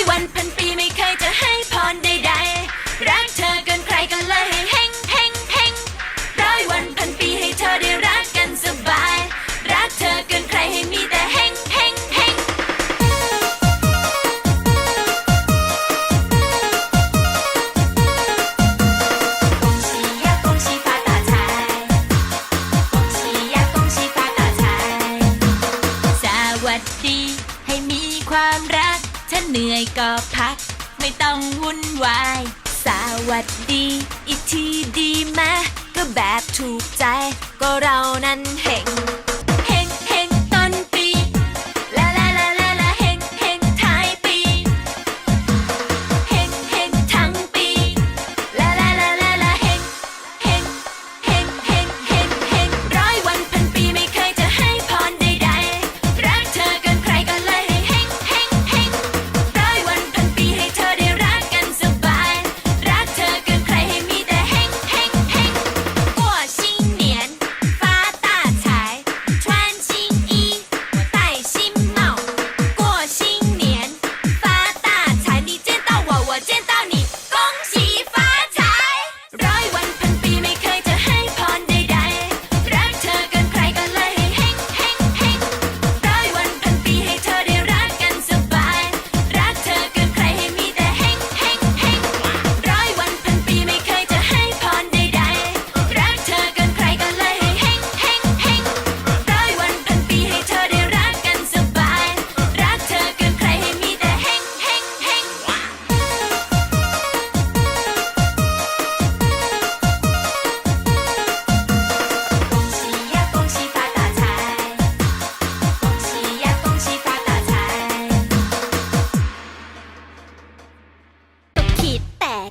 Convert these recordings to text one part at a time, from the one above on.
ยวันพันปีไม่เคยจะให้พรใดๆ รักเธอเกินใครกันเลยให้เฮงเฮงเฮงร้อยวันพันปีให้เธอได้รักกันสบาย รักเธอเกินใครให้มีแต่เฮงเฮงเฮงสวัสดีให้มีความรัก ถ้าเหนื่อยก็พัก ไม่ต้องวุ่นวาย สวัสดี อีกทีดีมาก็แบบถูกใจ ก็เรานั้นเห็น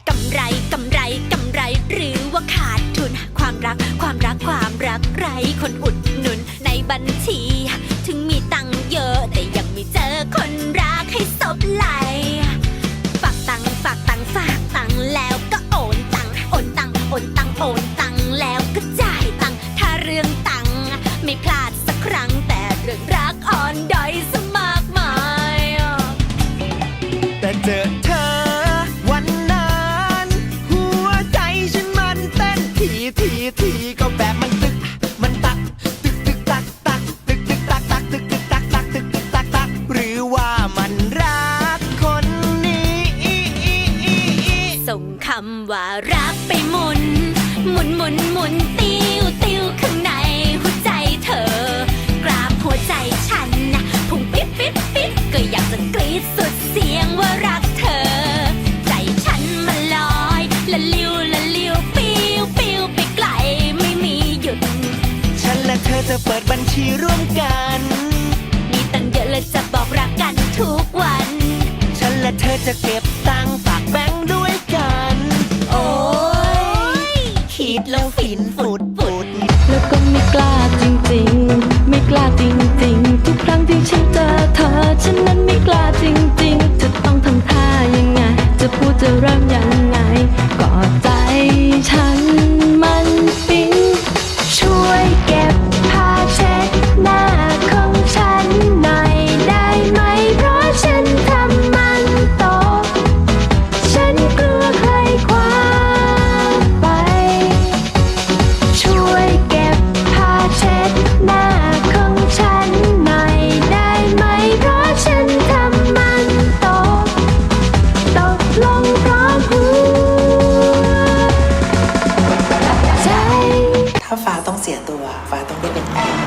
กำไรกำไรกำไร หรือว่าขาดทุน ความรักความรักความรักไรคนอุดหนุนในบัญชี ถึงมีตังค์เยอะแต่ยังไม่เจอคนรักให้สบไหล ว่ารักไปหมุน หมุนหมุนหมุนติ้วติ้วข้างในหัวใจเธอ กราบหัวใจฉันนะพุ่งปิ๊บปิ๊บปิ๊บก็อยากจะกรี๊ดสุดเสียงว่ารักเธอ ใจฉันมัลอยละลิ้วละลิ้วปิ้วปิ้วไปไกลไม่มีหยุด ฉันและเธอจะเปิดบัญชีร่วมกัน มีตังเยอะเลยจะบอกรักกันทุกวัน ฉันและเธอจะเก็บตังค์ สินศูนย์ ถ้าฟ้าต้องเสียตัว ฟ้าต้องได้เป็นแอร์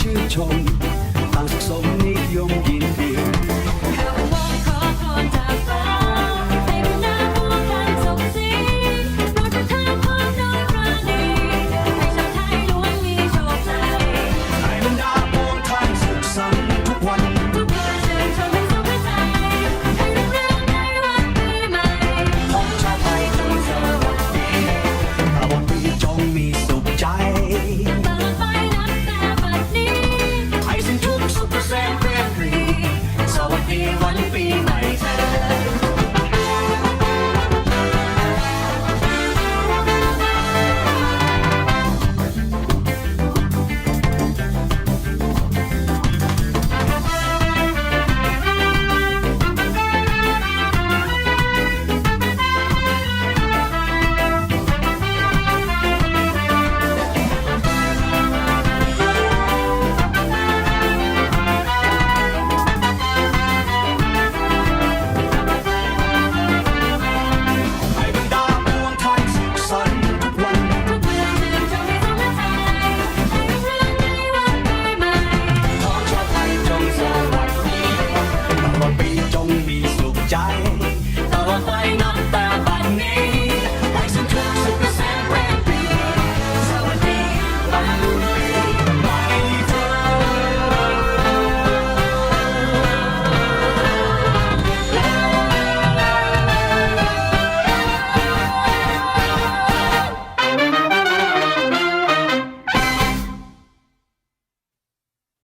ชื่นชมต่างสุขสม